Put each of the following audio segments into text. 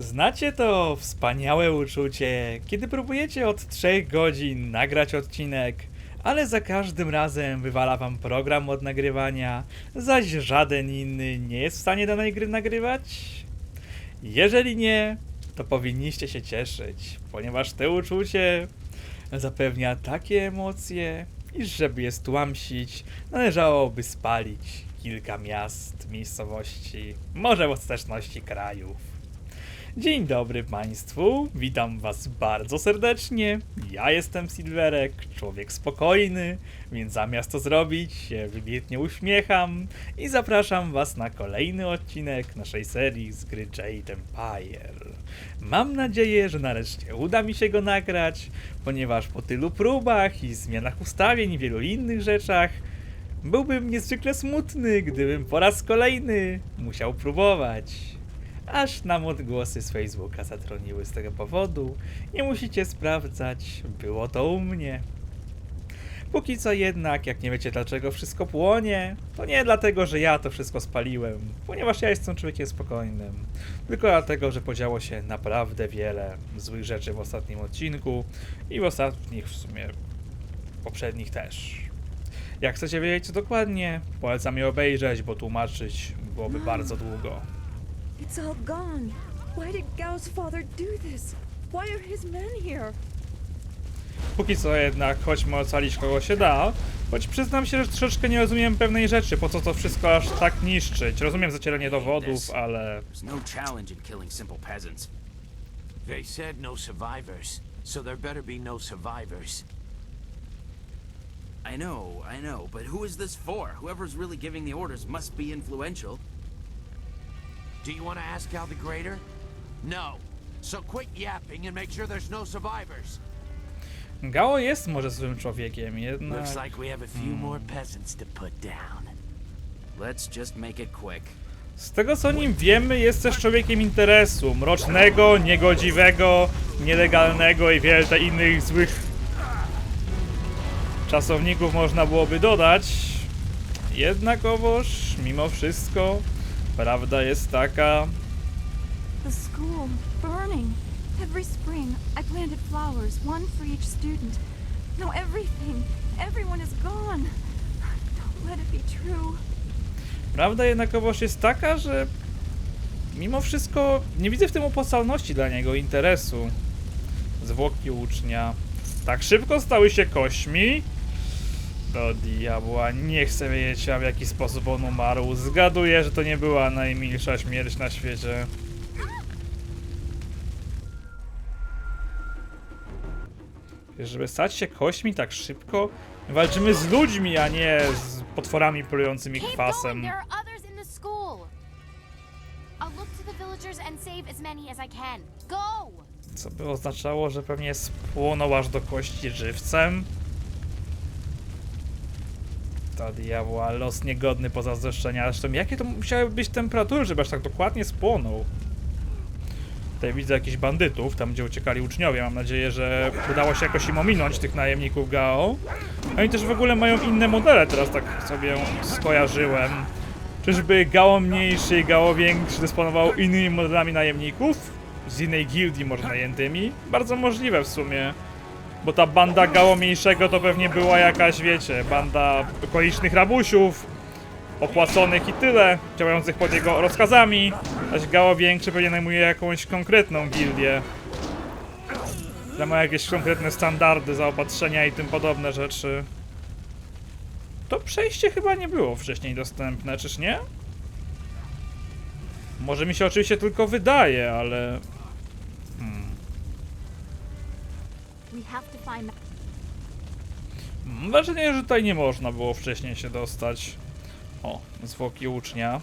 Znacie to wspaniałe uczucie, kiedy próbujecie od 3 godzin nagrać odcinek, ale za każdym razem wywala wam program od nagrywania, zaś żaden inny nie jest w stanie danej gry nagrywać? Jeżeli nie, to powinniście się cieszyć, ponieważ to uczucie zapewnia takie emocje, iż żeby je stłamsić, należałoby spalić kilka miast, miejscowości, może w ostateczności krajów. Dzień dobry Państwu, witam Was bardzo serdecznie. Ja jestem Silverek, człowiek spokojny, więc zamiast to zrobić się wybitnie uśmiecham i zapraszam Was na kolejny odcinek naszej serii z gry Jade Empire. Mam nadzieję, że nareszcie uda mi się go nagrać, ponieważ po tylu próbach i zmianach ustawień i wielu innych rzeczach byłbym niezwykle smutny, gdybym po raz kolejny musiał próbować aż nam odgłosy z Facebooka zatroniły z tego powodu. Nie musicie sprawdzać, było to u mnie. Póki co jednak, jak nie wiecie dlaczego wszystko płonie, to nie dlatego, że ja to wszystko spaliłem, ponieważ ja jestem człowiekiem spokojnym, tylko dlatego, że podziało się naprawdę wiele złych rzeczy w ostatnim odcinku i w ostatnich w sumie poprzednich też. Jak chcecie wiedzieć co dokładnie, polecam je obejrzeć, bo tłumaczyć byłoby bardzo długo. It's all gone. Why did Gao's father do this? Why are his men here? Póki co jednak chodźmy ocalić kogo się da, choć przyznam się, że troszeczkę nie rozumiem pewnej rzeczy, po co to wszystko aż tak niszczyć. Rozumiem zacieranie dowodów, ale There's no challenge in killing simple peasants. They said no survivors, so there better be no survivors. I know, I know, but who is this for? Whoever's really giving the orders must be influential. Do you want to ask Al the Greater? No. So quit yapping and make sure there's no survivors. Gao jest może złym człowiekiem, jednak... Looks like we have a few more peasants to put down. Let's just make it quick. Z tego co nim wiemy, jest też człowiekiem interesu, mrocznego, niegodziwego, nielegalnego i wiele innych złych czasowników można byłoby dodać. Jednakowoż, mimo wszystko, prawda jest taka, The school burning. Every spring, I planted flowers, one for each student. Now everything, everyone is gone. Don't let it be true. Prawda jednakowoż jest taka, że mimo wszystko nie widzę w tym opłacalności dla niego, interesu. Zwłoki ucznia tak szybko stały się kośćmi? Do diabła, nie chcę wiedzieć a w jaki sposób on umarł. Zgaduję, że to nie była najmilsza śmierć na świecie. Żeby stać się kośćmi tak szybko? Walczymy z ludźmi, a nie z potworami plującymi kwasem. Co by oznaczało, że pewnie spłonął aż do kości żywcem. To diabła, los niegodny pozazdroszczenia. Zresztą jakie to musiały być temperatury, żeby aż tak dokładnie spłonął? Tutaj widzę jakichś bandytów, tam gdzie uciekali uczniowie. Mam nadzieję, że udało się jakoś im ominąć tych najemników Gao. Oni też w ogóle mają inne modele, teraz tak sobie skojarzyłem. Czyżby Gao mniejszy i Gao większy dysponował innymi modelami najemników? Z innej gildii może najętymi? Bardzo możliwe w sumie. Bo ta banda Gao mniejszego to pewnie była jakaś, wiecie, banda okolicznych rabusiów, opłaconych i tyle, działających pod jego rozkazami. Zaś Gao większy pewnie najmuje jakąś konkretną gildię. Która ma jakieś konkretne standardy zaopatrzenia i tym podobne rzeczy. To przejście chyba nie było wcześniej dostępne, czyż nie? Może mi się oczywiście tylko wydaje, ale... Mam wrażenie, że tutaj nie można było wcześniej się dostać. O, zwłoki ucznia.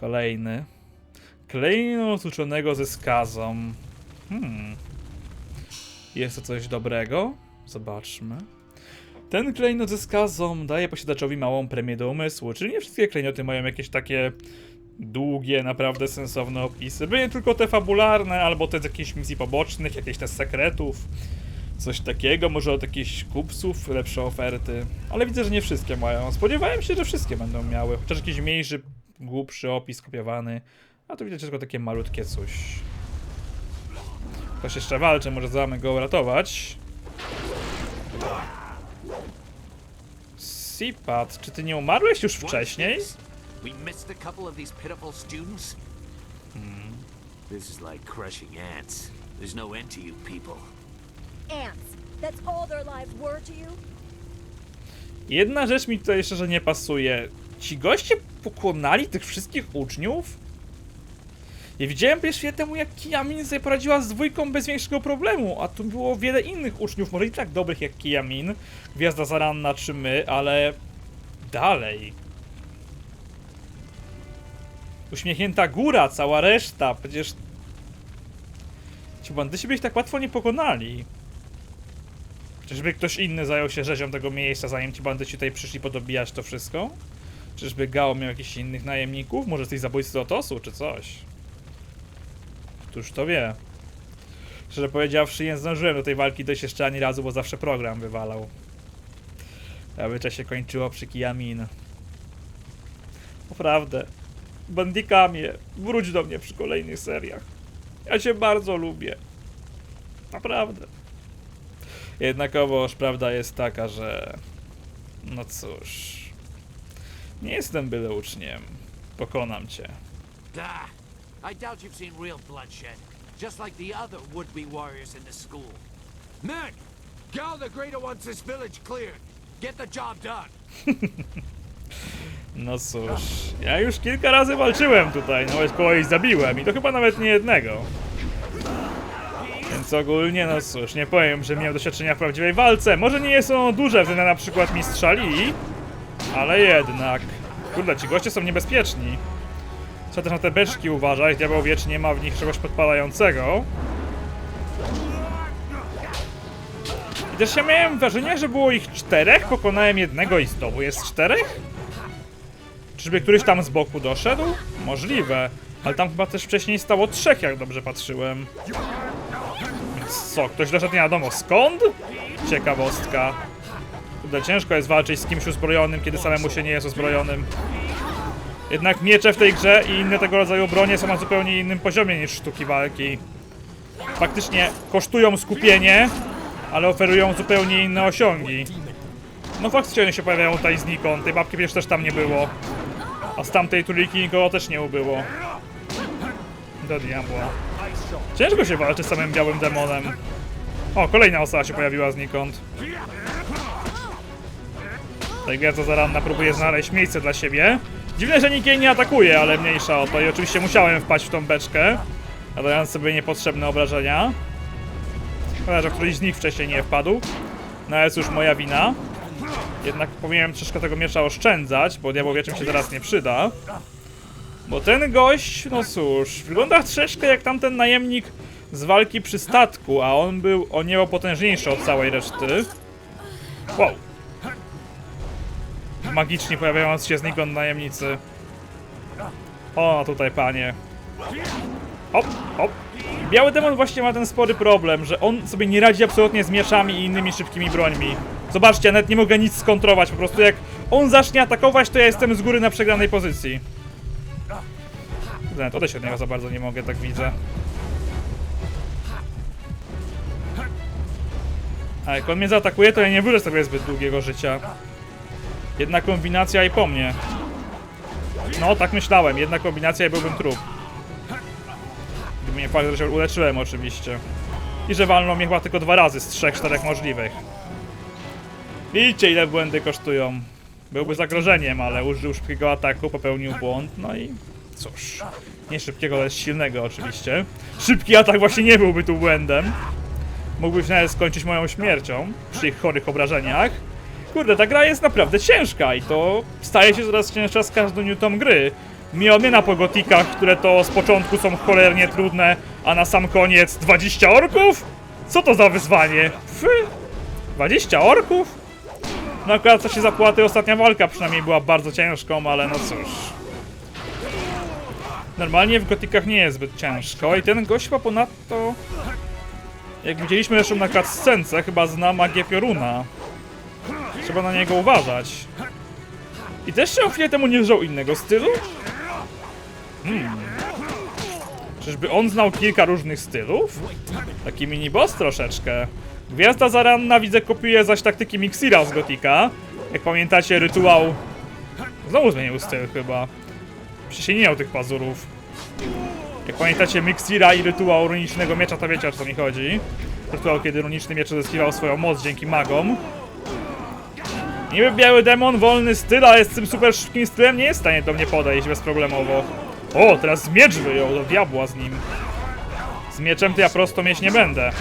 Kolejny. Klejnot uczonego ze skazą. Hmm. Jest to coś dobrego? Zobaczmy. Ten klejnot ze skazą daje posiadaczowi małą premię do umysłu, czyli nie wszystkie klejnoty mają jakieś takie długie, naprawdę sensowne opisy. Były tylko te fabularne, albo te z jakichś misji pobocznych, jakieś te sekretów. Coś takiego, może od jakichś kupców lepsze oferty. Ale widzę, że nie wszystkie mają. Spodziewałem się, że wszystkie będą miały. Chociaż jakiś mniejszy, głupszy opis kopiowany A tu widać tylko takie malutkie coś. Ktoś jeszcze walczy, może zamy go uratować. Sipat, czy ty nie umarłeś już wcześniej? This? We missed a couple of these pitiful students? This is like crushing ants. There's no end to you people. Ants. That's all their lives were to you? Jedna rzecz mi tutaj szczerze nie pasuje. Ci goście pokonali tych wszystkich uczniów? Ja widziałem pierwszy temu, jak Kiamin sobie poradziła z dwójką bez większego problemu, a tu było wiele innych uczniów, może i tak dobrych jak Kiamin, Gwiazda Zaranna czy my, ale dalej. Uśmiechnięta góra, cała reszta, przecież ci bandyci by ich tak łatwo nie pokonali. Czyżby ktoś inny zajął się rzezią tego miejsca, zanim ci bandyci tutaj przyszli podobijać to wszystko? Czyżby Gao miał jakichś innych najemników? Może z tych zabójcy Otosu, czy coś? Któż to wie? Szczerze powiedziawszy, nie zdążyłem do tej walki dojść jeszcze ani razu, bo zawsze program wywalał. Zazwyczaj się kończyło przy Kijamin. Naprawdę. Bandikamie, wróć do mnie przy kolejnych seriach. Ja cię bardzo lubię. Naprawdę. Jednakowoż prawda jest taka, że. No cóż. Nie jestem byle uczniem. Pokonam cię. Ah, I doubt you've seen real bloodshed. Just like the other would-be warriors in the school. Men! Gal the Greater wants this village cleared. Get the job done. No cóż. Ja już kilka razy walczyłem tutaj, nawet kogoś zabiłem i to chyba nawet nie jednego. Więc ogólnie, no cóż, nie powiem, że miał doświadczenia w prawdziwej walce. Może nie jest ono duże względem na przykład mistrza Lee, ale jednak. Kurde, ci goście są niebezpieczni. Trzeba też na te beczki uważać, diabeł wiecznie ma w nich czegoś podpalającego. I też ja miałem wrażenie, że było ich czterech, pokonałem jednego i znowu jest czterech? Czyżby któryś tam z boku doszedł? Możliwe. Ale tam chyba też wcześniej stało trzech, jak dobrze patrzyłem. Co, ktoś doszedł nie wiadomo skąd? Ciekawostka. Kurde, ciężko jest walczyć z kimś uzbrojonym, kiedy samemu się nie jest uzbrojonym. Jednak miecze w tej grze i inne tego rodzaju bronie są na zupełnie innym poziomie niż sztuki walki. Faktycznie kosztują skupienie, ale oferują zupełnie inne osiągi. No faktycznie one się pojawiają tutaj znikąd, tej babki przecież też tam nie było. A z tamtej trójki nikogo też nie ubyło. Do diabła. Ciężko się walczy z samym białym demonem. O, kolejna osoba się pojawiła znikąd. Tutaj gwiazda zaranna próbuje znaleźć miejsce dla siebie. Dziwne, że nikt jej nie atakuje, ale mniejsza o to. I oczywiście musiałem wpaść w tą beczkę, nadając sobie niepotrzebne obrażenia. Szkoda, że któryś z nich wcześniej nie wpadł. No ale cóż, moja wina. Jednak powinienem troszkę tego miecza oszczędzać, bo diabłowieczym się teraz nie przyda. Bo ten gość, no cóż, wygląda troszeczkę jak tamten najemnik z walki przy statku, a on był o niebo potężniejszy od całej reszty. Wow. Magicznie pojawiając się znikąd najemnicy. O, tutaj panie. Hop, hop. Biały demon właśnie ma ten spory problem, że on sobie nie radzi absolutnie z mieczami i innymi szybkimi brońmi. Zobaczcie, nawet nie mogę nic skontrować, po prostu jak on zacznie atakować, to ja jestem z góry na przegranej pozycji. Nawet odejść od niego za bardzo nie mogę, tak widzę. A jak on mnie zaatakuje, to ja nie wróżę sobie zbyt długiego życia. Jedna kombinacja i po mnie. No, tak myślałem. Jedna kombinacja i byłbym trup. Gdyby nie fakt, że się uleczyłem oczywiście. I że walną mnie chyba tylko dwa razy z trzech, czterech możliwych. Widzicie ile błędy kosztują. Byłby zagrożeniem, ale użył szybkiego ataku, popełnił błąd, no i cóż. Nie szybkiego, ale silnego oczywiście. Szybki atak właśnie nie byłby tu błędem. Mógłby się nawet skończyć moją śmiercią przy ich chorych obrażeniach. Kurde, ta gra jest naprawdę ciężka i to staje się coraz cięższa z każdą minutą gry. Miomina po gotikach, które to z początku są cholernie trudne, a na sam koniec 20 orków? Co to za wyzwanie? Fy! 20 orków? No akurat co się zapłaty, ostatnia walka przynajmniej była bardzo ciężką, ale no cóż. Normalnie w gotikach nie jest zbyt ciężko i ten gość chyba ponadto... Jak widzieliśmy zresztą na cutscence, chyba zna magię pioruna. Trzeba na niego uważać. I też się chwilę temu nie wziął innego stylu? Hmm. Czyżby on znał kilka różnych stylów? Taki mini-boss troszeczkę. Gwiazda zaranna widzę kopiuje zaś taktyki Mixira z Gotika. Jak pamiętacie, rytuał... Znowu zmienił styl chyba. Przecież się nie miał tych pazurów. Jak pamiętacie Mixira i rytuał runicznego miecza, to wiecie o co mi chodzi. Rytuał, kiedy runiczny miecz uzyskiwał swoją moc dzięki magom. Niby biały demon, wolny styl, ale z tym super szybkim stylem nie jest w stanie do mnie podejść bezproblemowo. O, teraz miecz wyjął, do diabła z nim. Z mieczem to ja prosto mieć nie będę.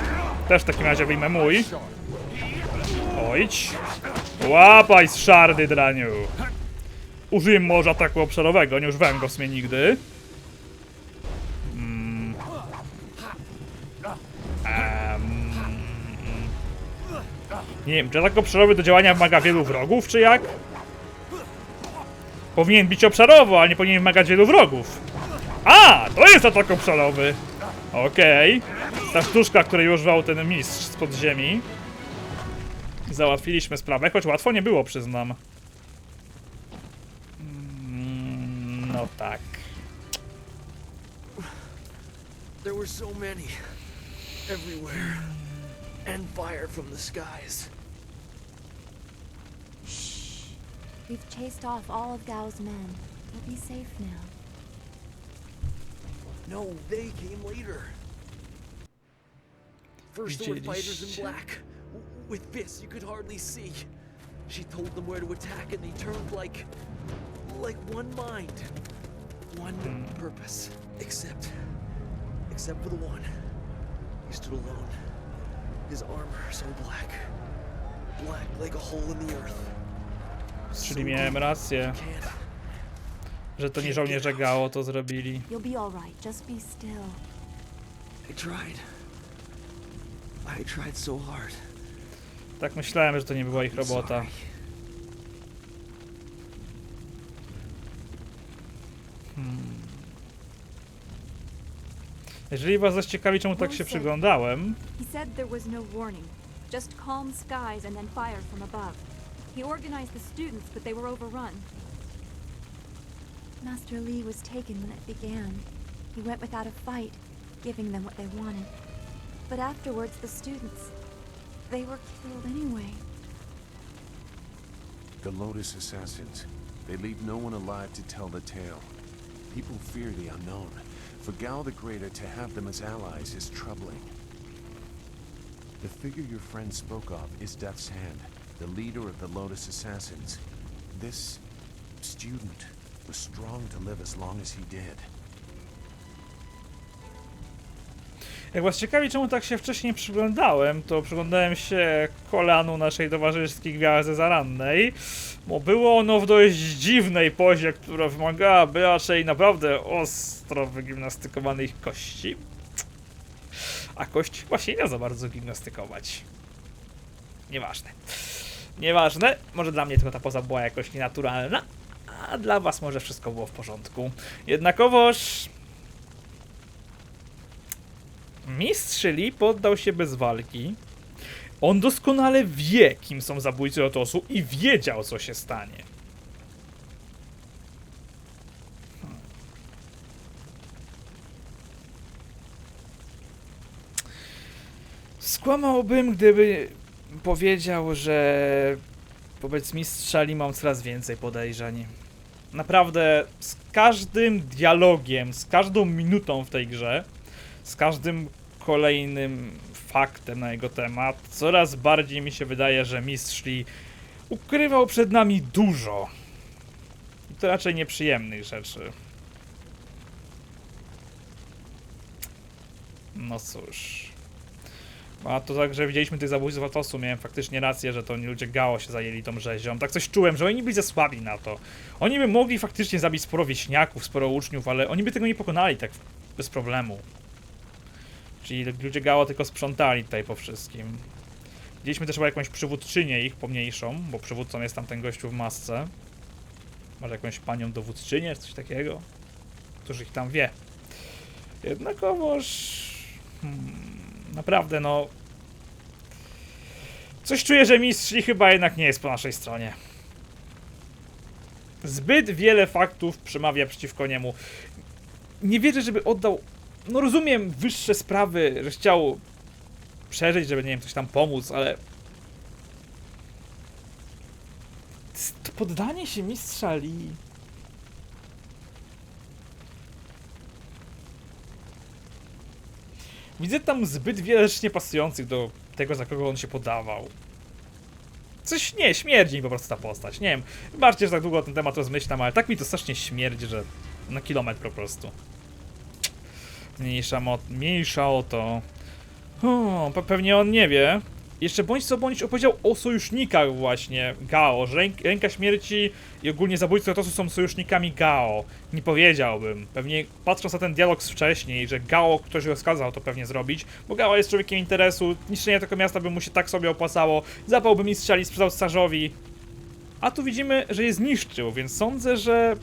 Też w takim razie wyjmę mój. Ojdź. Łapaj z szardy, draniu. Użyję może ataku obszarowego, nie używałem go w sumie nigdy. Mm. Nie wiem, czy atak obszarowy do działania wymaga wielu wrogów, czy jak? Powinien bić obszarowo, ale nie powinien wymagać wielu wrogów. A, to jest atak obszarowy. Okej. Ta sztuczka, której używał ten mistrz z podziemi. Załatwiliśmy sprawę, choć łatwo nie było, przyznam. Mm, No tak. There were so many. Everywhere. And fire from the skies. We've chased off all of Gao's men. We'll be safe now. No, they came later. First there were fighters in black. With fists you could hardly see. She told them where to attack and they turned like... like one mind. One purpose. Except... except for the one. He stood alone. His armor so black. Black like a hole in the earth. Czyli miałem rację, Can't... że to nie żołnierze Gao to zrobili. You'll be alright. Just be still. I tried. I tried so hard. Tak myślałem, że to nie była ich robota. Sorry. Jeżeli was zaś ciekawi, czemu tak się przyglądałem, He said there was no warning. Just calm skies and then fire from above. He organized the students, but they were overrun. Master Lee was taken when it began. He went without a fight, giving them what they wanted. But afterwards, the students, they were killed anyway. The Lotus Assassins. They leave no one alive to tell the tale. People fear the unknown. For Gao the Greater to have them as allies is troubling. The figure your friend spoke of is Death's Hand, the leader of the Lotus Assassins. This student was strong to live as long as he did. jak was ciekawi, czemu tak się wcześniej przyglądałem, to przyglądałem się kolanu naszej towarzyskiej gwiazdy zarannej, bo było ono w dość dziwnej pozie, która wymagałaby raczej naprawdę ostro wygimnastykowanej ich kości. A kość właśnie nie za bardzo gimnastykować. Nieważne. Nieważne, może dla mnie tylko ta poza była jakoś nienaturalna, a dla was może wszystko było w porządku. Jednakowoż Mistrz Lee poddał się bez walki. On doskonale wie, kim są zabójcy Lotosu i wiedział, co się stanie. Hmm. Skłamałbym, gdyby powiedział, że wobec mistrza Lee mam coraz więcej podejrzeń. Naprawdę, z każdym dialogiem, z każdą minutą w tej grze, z każdym kolejnym faktem na jego temat, coraz bardziej mi się wydaje, że mistrz Lee ukrywał przed nami dużo. I to raczej nieprzyjemnych rzeczy. No cóż. A to tak, że widzieliśmy tych zabójców Atosu, miałem faktycznie rację, że to oni ludzie Gao się zajęli tą rzezią. Tak coś czułem, że oni byli za słabi na to. Oni by mogli faktycznie zabić sporo wieśniaków, sporo uczniów, ale oni by tego nie pokonali tak bez problemu. Czyli ludzie Gao tylko sprzątali tutaj po wszystkim. Widzieliśmy też chyba jakąś przywódczynię ich, pomniejszą, bo przywódcą jest tam ten gościu w masce. Może jakąś panią dowódczynię, czy coś takiego. Któż ich tam wie. Jednakowoż... Hmm, naprawdę, no... Coś czuję, że mistrz Lee chyba jednak nie jest po naszej stronie. Zbyt wiele faktów przemawia przeciwko niemu. Nie wierzę, żeby oddał no rozumiem wyższe sprawy, że chciał przeżyć, żeby, nie wiem, coś tam pomóc, ale... To poddanie się mistrza Lee... Widzę tam zbyt wiele rzeczy niepasujących do tego, za kogo on się podawał. Coś nie, śmierdzi mi po prostu ta postać. Nie wiem, bardziej, że tak długo o ten temat rozmyślam, ale tak mi to strasznie śmierdzi, że na kilometr po prostu. Mniejsza, mo- mniejsza o to. O, pe- pewnie on nie wie. Jeszcze bądź co bądź opowiedział o sojusznikach właśnie Gao, że ręk, Ręka Śmierci i ogólnie zabójcy Lotosu są sojusznikami Gao. Nie powiedziałbym. Pewnie patrząc na ten dialog z wcześniej, że Gao ktoś rozkazał to pewnie zrobić, bo Gao jest człowiekiem interesu, niszczenie tego miasta by mu się tak sobie opłacało, zapałby mi strzeli, sprzedał Sarzowi. A tu widzimy, że je zniszczył, więc sądzę, że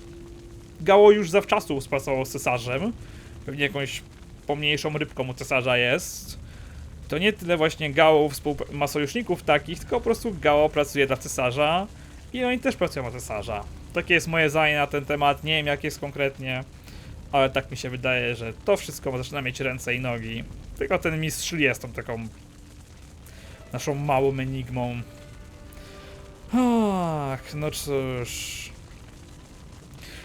Gao już zawczasu współpracował z cesarzem. Pewnie jakąś pomniejszą rybką u cesarza jest. To nie tyle właśnie Gao ma sojuszników takich, tylko po prostu Gao pracuje dla cesarza i oni też pracują dla cesarza. Takie jest moje zdanie na ten temat, nie wiem jak jest konkretnie, ale tak mi się wydaje, że to wszystko zaczyna mieć ręce i nogi. Tylko ten mistrz jest tą taką naszą małą enigmą. Ach, no cóż.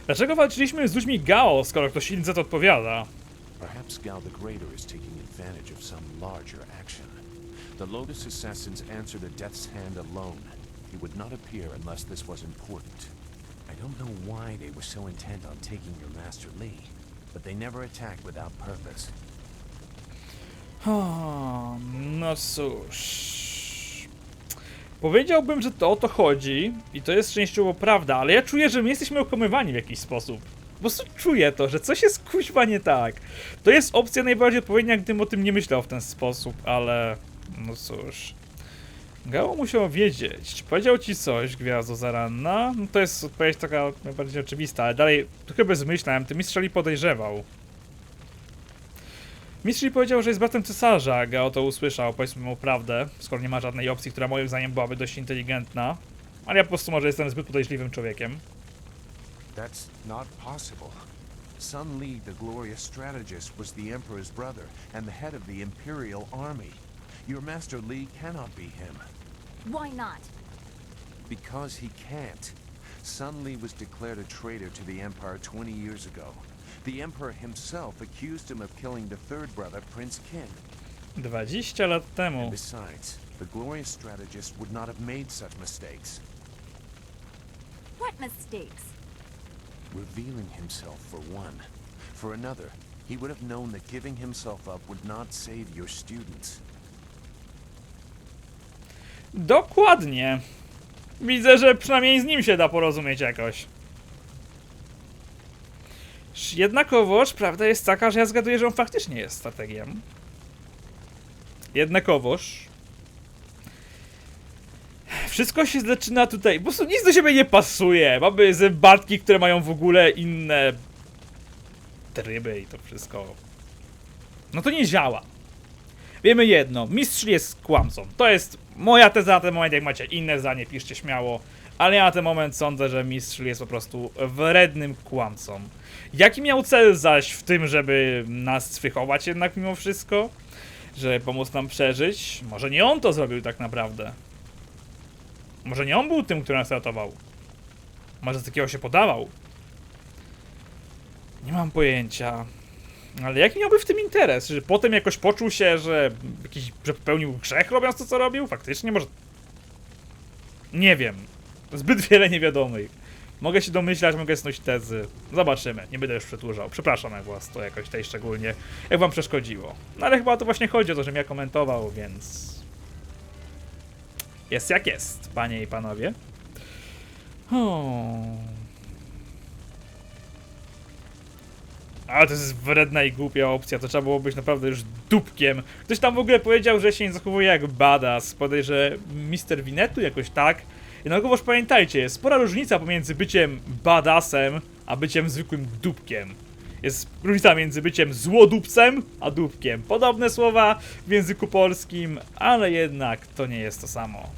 Dlaczego walczyliśmy z ludźmi Gao, skoro ktoś inny za to odpowiada? Perhaps Gal the Greater is taking advantage of some larger action. The Lotus Assassins answered a Death's Hand alone. He would not appear unless this was important. I don't know why they were so intent on taking your Master Lee, but they never attacked without purpose. No cóż. Powiedziałbym, że to o to chodzi i to jest częściowo prawda, ale ja czuję, że my jesteśmy okłamywani w jakiś sposób. Po prostu czuję to, że coś jest kuźwa nie tak. To jest opcja najbardziej odpowiednia, gdybym o tym nie myślał w ten sposób, ale no cóż. Gao musiał wiedzieć. Powiedział ci coś, Gwiazdo Zaranna? No to jest odpowiedź taka najbardziej oczywista, ale dalej trochę bezmyślałem, ty mistrzeli podejrzewał. Mistrz powiedział, że jest bratem cesarza, Gao to usłyszał, powiedzmy mu prawdę, skoro nie ma żadnej opcji, która moim zdaniem byłaby dość inteligentna. Ale ja po prostu może jestem zbyt podejrzliwym człowiekiem. That's not possible. Sun Li, the glorious strategist, was the Emperor's brother and the head of the Imperial Army. Your Master Li cannot be him. Why not? Because he can't. Sun Li was declared a traitor to the Empire 20 years ago. The Emperor himself accused him of killing the third brother, Prince Qin. 20 lat temu. And besides, the glorious strategist would not have made such mistakes. What mistakes? Revealing himself for one. For another, he would have known that giving himself up would not save your students. Dokładnie. Widzę, że przynajmniej z nim się da porozumieć jakoś. Jednakowoż prawda jest taka, że ja zgaduję, że on faktycznie jest strategiem. Jednakowoż wszystko się zaczyna tutaj. Po prostu nic do siebie nie pasuje. Mamy zębatki, które mają w ogóle inne tryby i to wszystko. No to nie działa. Wiemy jedno, mistrz jest kłamcą. To jest moja teza na ten moment, jak macie inne zdanie, piszcie śmiało. Ale ja na ten moment sądzę, że mistrz jest po prostu wrednym kłamcą. Jaki miał cel zaś w tym, żeby nas wychować jednak mimo wszystko? Żeby pomóc nam przeżyć? Może nie on to zrobił tak naprawdę. Może nie on był tym, który nas ratował. Może z takiego się podawał. Nie mam pojęcia. Ale jaki miałby w tym interes? Że potem jakoś poczuł się, że jakiś, że popełnił grzech robiąc to, co robił? Faktycznie? Może... Nie wiem. Zbyt wiele niewiadomych. Mogę się domyślać, mogę snuć tezy. Zobaczymy. Nie będę już przedłużał. Przepraszam, jak was to jakoś tutaj szczególnie, jak wam przeszkodziło. No ale chyba to właśnie chodzi o to, żebym ja komentował, więc... Jest jak jest, panie i panowie. Hmm. Ale to jest wredna i głupia opcja, to trzeba było być naprawdę już dupkiem. Ktoś tam w ogóle powiedział, że się nie zachowuje jak badass. Podejrzę Mr. Winetu jakoś tak. Jednakowoż pamiętajcie, jest spora różnica pomiędzy byciem badassem, a byciem zwykłym dupkiem. Jest różnica między byciem złodupcem, a dupkiem. Podobne słowa w języku polskim, ale jednak to nie jest to samo.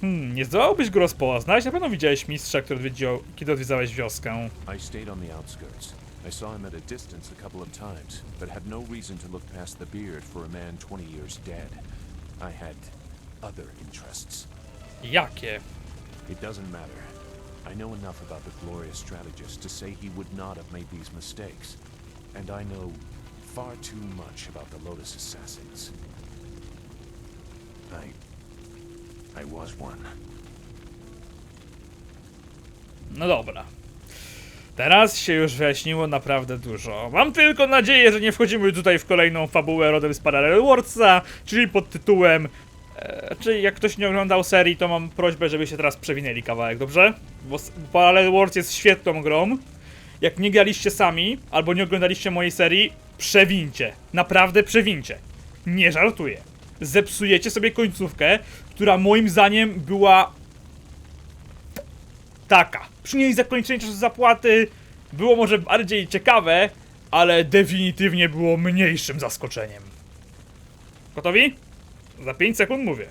Hmm, nie zdołałbyś go rozpoznać? Na pewno widziałeś mistrza, który odwiedził, kiedy odwiedzałeś wioskę. I stayed on the outskirts. I saw him at a distance a couple of times, but had no reason to look past the beard for a man 20 years dead. I had other interests. Jakie? It doesn't matter. I know enough about the glorious strategist to say he would not have made these mistakes. And I know far too much about the Lotus Assassins. I... I was one. No dobra. Teraz się już wyjaśniło naprawdę dużo. Mam tylko nadzieję, że nie wchodzimy tutaj w kolejną fabułę rodem z Parallel Worldsa, czyli pod tytułem... E, czyli jak ktoś nie oglądał serii, to mam prośbę, żebyście teraz przewinęli kawałek, dobrze? Bo Parallel Worlds jest świetną grą. Jak nie graliście sami, albo nie oglądaliście mojej serii, przewincie. Naprawdę przewincie. Nie żartuję. Zepsujecie sobie końcówkę, która moim zdaniem była taka. Przy niej zakończenie czasu zapłaty było może bardziej ciekawe, ale definitywnie było mniejszym zaskoczeniem. Gotowi? Za 5 sekund mówię.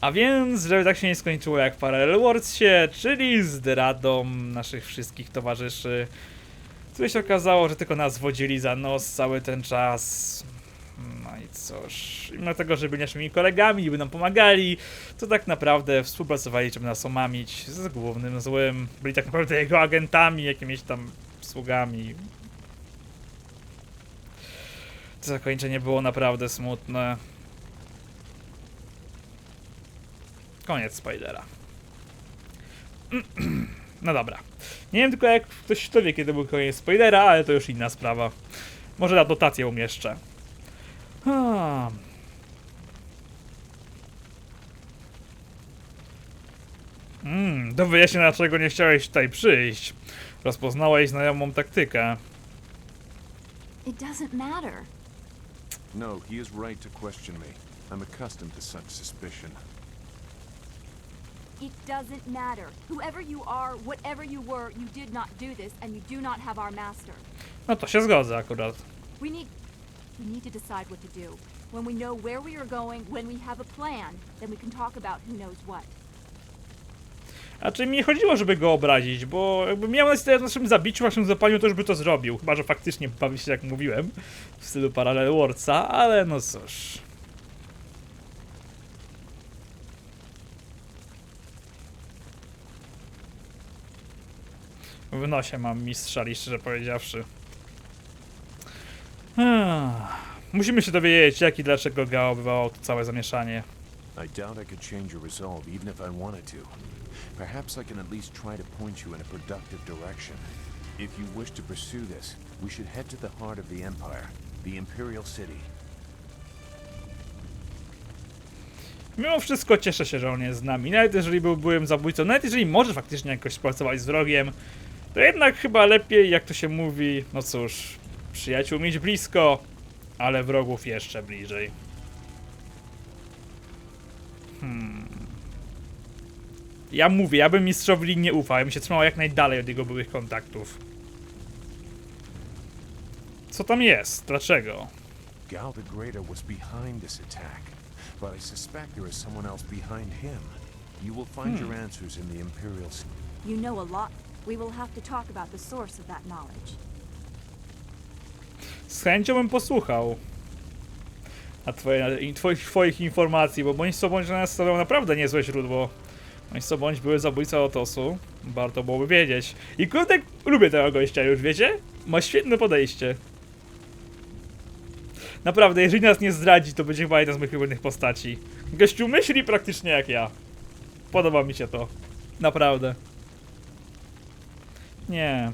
A więc, żeby tak się nie skończyło jak w Parallel Worldsie, czyli zdradą naszych wszystkich towarzyszy, co się okazało, że tylko nas wodzili za nos cały ten czas. No i cóż, mimo tego, że byli naszymi kolegami i by nam pomagali, to tak naprawdę współpracowali, żeby nas omamić z głównym złym. Byli tak naprawdę jego agentami, jakimiś tam sługami. To zakończenie było naprawdę smutne. Koniec Spidera. No dobra. Nie wiem tylko jak ktoś to wie, kiedy był koniec Spidera, ale to już inna sprawa. Może na dotację umieszczę. Hmm. Mm, do wyjaśnienia dlaczego nie chciałeś tutaj przyjść. Rozpoznałeś znajomą taktykę. It doesn't matter. No, he is right to question me. I'm accustomed to such suspicion. It doesn't matter. Whoever you are, whatever you were, you did not do this, and you do not have our master. No to się zgodzę akurat. We need... We need to decide what to do. When we know where we are going, when we have a plan, then we can talk about who knows what. A czy mi nie chodziło, żeby go obrazić, bo jakby miał na w naszym zabiciu, naszym zapaniu, to już by to zrobił. Chyba, że faktycznie bawi się, jak mówiłem, w stylu Parallel Worldsa, ale no cóż. W nosie mam mistrza, szczerze powiedziawszy. Hmm. Musimy się dowiedzieć, jak i dlaczego Gao wywołał to całe zamieszanie. I doubt I could change your resolve even if I wanted to. Perhaps I can at least try to point you in a productive direction. If you wish to pursue this, we should head to the heart of the Empire, the Imperial City. Mimo wszystko cieszę się, że on jest z nami. Nawet jeżeli był byłym zabójcą, nawet jeżeli może faktycznie jakoś współpracować z wrogiem, to jednak chyba lepiej, jak to się mówi, no cóż, przyjaciół mieć blisko, ale wrogów jeszcze bliżej. Ja mówię, ja bym mistrzowi nie ufał, ja bym się trzymał jak najdalej od jego byłych kontaktów. Co tam jest? Dlaczego? Gal the Greater was behind this attack, but I suspect there is someone else behind him. You will find your answers in the Imperial. You know a lot. We will have to talk about the source of that knowledge. Z chęcią bym posłuchał. A twoje, i twoich, twoich informacji, bo bądź co bądź na nas stawiał naprawdę niezłe źródło. Bądź co bądź były zabójca Otosu. Warto byłoby wiedzieć. I kurde, lubię tego gościa już, wiecie? Ma świetne podejście. Naprawdę, jeżeli nas nie zdradzi, to będzie chyba jedna z moich ulubionych postaci. Gościu myśli praktycznie jak ja. Podoba mi się to. Naprawdę. Nie.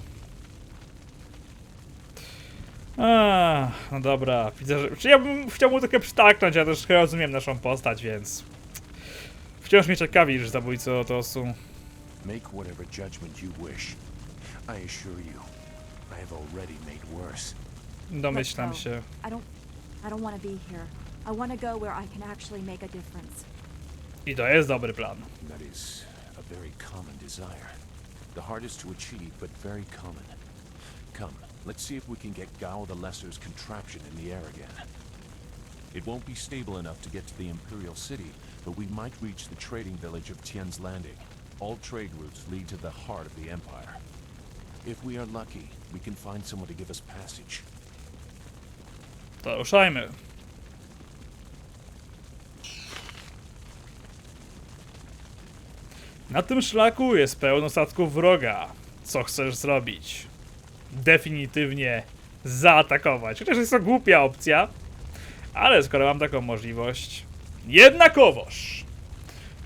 A, no dobra, widzę, że... Czy ja bym chciał mu trochę przytaknąć, ja też rozumiem naszą postać, więc... Wciąż mnie ciekawi, że zabójcy Otosu. Make whatever judgment you wish. I assure you, I have already made worse. Domyślam Let's go. się. I don't... I don't want to be here. I want to go where I can actually make a difference. I to jest dobry plan. That is a very common desire. The hardest to achieve, but very common. Come, let's see if we can get Gao the Lesser's contraption in the air again. It won't be stable enough to get to the Imperial City, but we might reach the trading village of Tien's Landing. All trade routes lead to the heart of the Empire. If we are lucky, we can find someone to give us passage. To ruszajmy. Na tym szlaku jest pełno statków wroga. Co chcesz zrobić? Definitywnie zaatakować. Chociaż jest to głupia opcja, ale skoro mam taką możliwość, jednakowoż.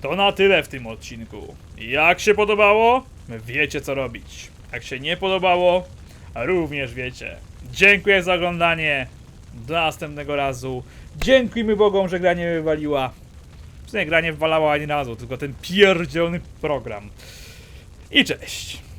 To na tyle w tym odcinku. Jak się podobało? Wiecie co robić. Jak się nie podobało, również wiecie. Dziękuję za oglądanie. Do następnego razu. Dziękujmy Bogom, że gra nie wywaliła. W sumie gra wywalała ani razu, tylko ten pierdzielony program. I cześć.